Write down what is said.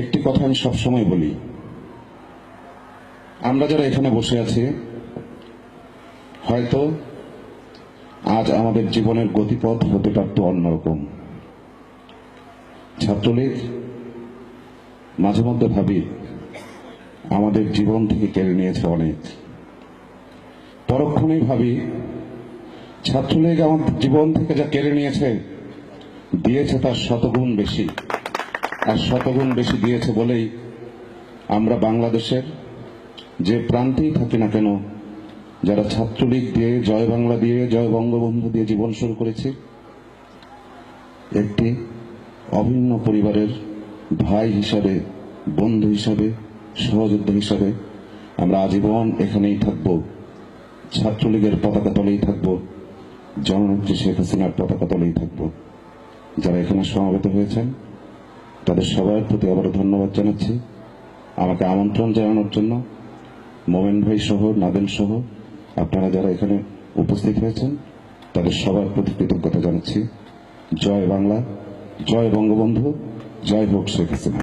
একটি কথা আমি সবসময় বলি। আমরা যারা এখানে বসে আছি, হয়তো আজ আমাদের জীবনের গতিপথ হতে পারত অন্যরকম। ছাত্রলীগ, মাঝে মধ্যে ভাবি, আমাদের জীবন থেকে কেড়ে নিয়েছে অনেক। পরক্ষণেই ভাবি, ছাত্রলীগ আমাদের জীবন থেকে যা কেড়ে নিয়েছে, দিয়েছে তার শতগুণ বেশি। আর শতগুণ বেশি দিয়েছে বলেই আমরা বাংলাদেশের যে প্রান্তেই থাকি না কেন, যারা ছাত্রলীগ দিয়ে, জয় বাংলা দিয়ে, জয় বঙ্গবন্ধু দিয়ে জীবন শুরু করেছি, একটি অভিন্ন পরিবারের ভাই হিসাবে, বন্ধু হিসাবে, সহযোদ্ধা হিসাবে আমরা আজীবন এখানেই থাকব। ছাত্রলীগের পতাকা তলেই থাকব। জননেত্রী শেখ হাসিনার পতাকা তলেই থাকব। যারা এখানে সমাবেত হয়েছেন তাদের সবার প্রতি আবারও ধন্যবাদ জানাচ্ছি। আমাকে আমন্ত্রণ জানানোর জন্য মোমেন ভাই সহ নাদেল সহ, আপনারা যারা এখানে উপস্থিত হয়েছেন, তাদের সবার প্রতি কৃতজ্ঞতা জানাচ্ছি। জয় বাংলা, জয় বঙ্গবন্ধু, জয় হোক শেখ হাসিনা।